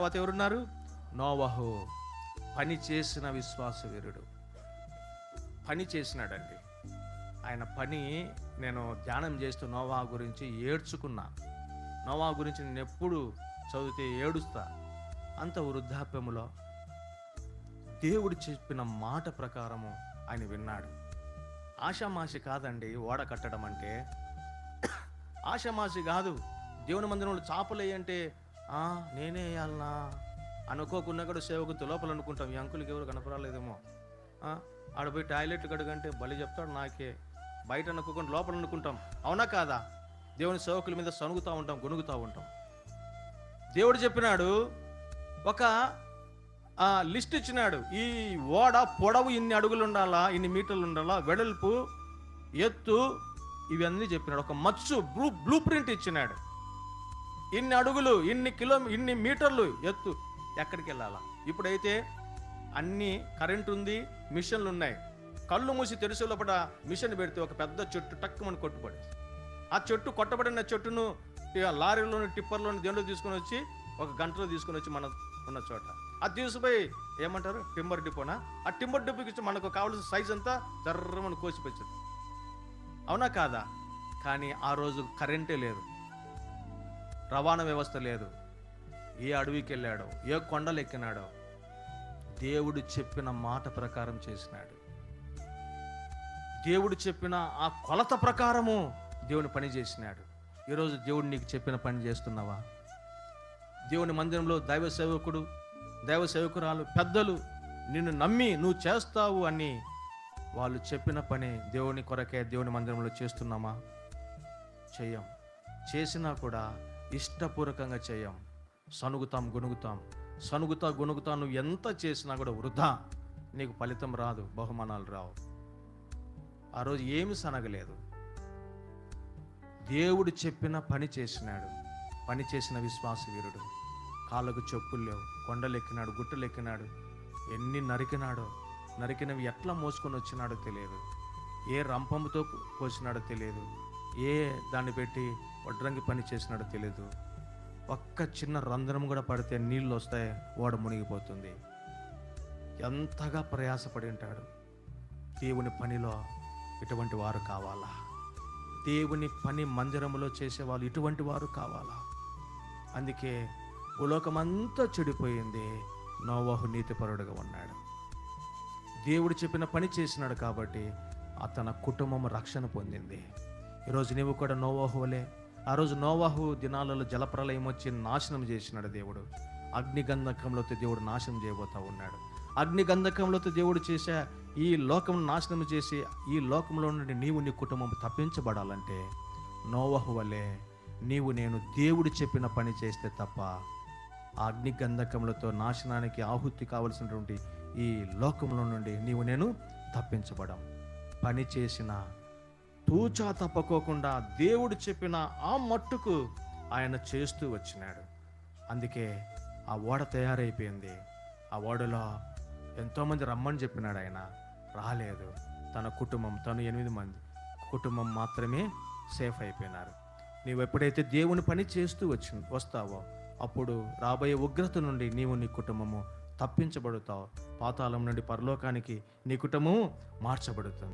తర్వాత ఎవరున్నారు? నోవహు పని చేసిన విశ్వాస వీరుడు పని చేసినాడండి. ఆయన పని నేను ధ్యానం చేస్తూ నోవా గురించి ఏడ్చుకున్నా. నోవా గురించి నేను ఎప్పుడు చదివితే ఏడుస్తా. అంత వృద్ధాప్యములో దేవుడు చెప్పిన మాట ప్రకారము ఆయన విన్నాడు. ఆషామాషి కాదండి ఓడ కట్టడం అంటే. ఆషామాషి కాదు దేవుని మందిరంలో చాపలేయంటే నేనే వేయాలనా అనుకోకుండా కూడా సేవకు లోపల అనుకుంటాం. ఈ అంకులకి ఎవరు కనపరాలేదేమో ఆడపోయి ఆడ పోయి టాయిలెట్ కడుగంటే బలి చెప్తాడు నాకే. బయట అనుకోకుండా లోపల అనుకుంటాం. అవునా కాదా? దేవుని సేవకుల మీద సనుగుతూ ఉంటాం గొనుగుతూ ఉంటాం. దేవుడు చెప్పినాడు ఒక లిస్ట్ ఇచ్చినాడు. ఈ ఓడ పొడవు ఇన్ని అడుగులు ఉండాలా ఇన్ని మీటర్లు ఉండాలా వెడల్పు ఎత్తు ఇవన్నీ చెప్పినాడు. ఒక మచ్చు బ్లూ బ్లూ ప్రింట్ ఇచ్చినాడు. ఇన్ని అడుగులు ఇన్ని కిలో ఇన్ని మీటర్లు ఎత్తు. ఎక్కడికి వెళ్ళాలా? ఇప్పుడైతే అన్ని కరెంట్ ఉంది మిషన్లు ఉన్నాయి. కళ్ళు మూసి తెరిసే లోపల మిషన్ పెడితే ఒక పెద్ద చెట్టు టక్కుమని కొట్టుపడి ఆ చెట్టు కొట్టబడిన చెట్టును లారీలోని టిప్పర్లోని దేంట్లో తీసుకొని వచ్చి ఒక గంటలో తీసుకొని వచ్చి మన ఉన్న చోట. అది తీసుకుపోయి ఏమంటారు? టింబర్ డిపోనా? ఆ టింబర్ డిపోకి ఇచ్చి మనకు కావాల్సిన సైజ్ అంతా జర్రమని కోసిపెచ్చింది అవునా కాదా? కానీ ఆ రోజు కరెంటే లేదు. రవాణా వ్యవస్థ లేదు. ఏ అడవికి వెళ్ళాడో ఏ కొండలు ఎక్కినాడో దేవుడు చెప్పిన మాట ప్రకారం చేసినాడు. దేవుడు చెప్పిన ఆ కొలత ప్రకారము దేవుని పని చేసినాడు. ఈరోజు దేవుడు నీకు చెప్పిన పని చేస్తున్నావా? దేవుని మందిరంలో దైవ సేవకుడు దైవ సేవకురాలు పెద్దలు నిన్ను నమ్మి నువ్వు చేస్తావు అని వాళ్ళు చెప్పిన పని దేవుని కొరకే దేవుని మందిరంలో చేస్తున్నామా? చెయ్యం చేసినా కూడా ఇష్టపూర్వకంగా చేయం. సనుగుతాం గొనుగుతాం. సనుగుతా గొనుగుతా నువ్వు ఎంత చేసినా కూడా వృధా. నీకు ఫలితం రాదు బహుమానాలు రావు. ఆ రోజు ఏమి సనగలేదు. దేవుడు చెప్పిన పని చేసినాడు. పని చేసిన విశ్వాస వీరుడు కాళ్ళకు చెప్పులు లేవు కొండలెక్కినాడు గుట్టలెక్కినాడు. ఎన్ని నరికినాడో నరికినవి ఎట్లా మోసుకొని వచ్చినాడో తెలియదు. ఏ రంపముతో కోసినాడో తెలియదు. ఏ దాన్ని పెట్టి వడ్రంగి పని చేసినాడో తెలియదు ఒక్క చిన్న రంధ్రం కూడా పడితే నీళ్ళు వస్తాయి ఓడ మునిగిపోతుంది. ఎంతగా ప్రయాసపడి ఉంటాడు. దేవుని పనిలో ఇటువంటి వారు కావాలా? దేవుని పని మందిరములో చేసేవాళ్ళు ఇటువంటి వారు కావాలా? అందుకే భూలోకమంతా చెడిపోయింది. నోవాహు నీతిపరుడుగా ఉన్నాడు. దేవుడు చెప్పిన పని చేసినాడు కాబట్టి అతని కుటుంబం రక్షణ పొందింది. ఈరోజు నీవు కూడా నోవాహువలే ఆ రోజు నోవాహు దినాలలో జలప్రలయం వచ్చి నాశనం చేసినాడు దేవుడు. అగ్నిగంధకంలోతో దేవుడు నాశనం చేయబోతా ఉన్నాడు. అగ్నిగంధకంలోతో దేవుడు చేసే ఈ లోకం నాశనం చేసి ఈ లోకంలో నుండి నీవు నీ కుటుంబం తప్పించబడాలంటే నోవహు వలె నీవు నేను దేవుడు చెప్పిన పని చేస్తే తప్ప ఆ అగ్నిగంధకములతో నాశనానికి ఆహుతి కావలసినటువంటి ఈ లోకంలో నుండి నీవు నేను తప్పించబడం. పని చేసిన తూచా తప్పకోకుండా దేవుడు చెప్పిన ఆ మట్టుకు ఆయన చేస్తూ వచ్చినాడు. అందుకే ఆ ఓడ తయారైపోయింది. ఆ ఓడలో ఎంతోమంది రమ్మని చెప్పినాడు ఆయన. రాలేదు. తన కుటుంబం తను ఎనిమిది మంది. కుటుంబం మాత్రమే సేఫ్ అయిపోయినారు. నీవు ఎప్పుడైతే దేవుని పని చేస్తూ వచ్చి వస్తావో అప్పుడు రాబోయే ఉగ్రత నుండి నీవు నీ కుటుంబము తప్పించబడుతావు. పాతాళం నుండి పరలోకానికి నీ కుటుంబము మార్చబడుతుంది.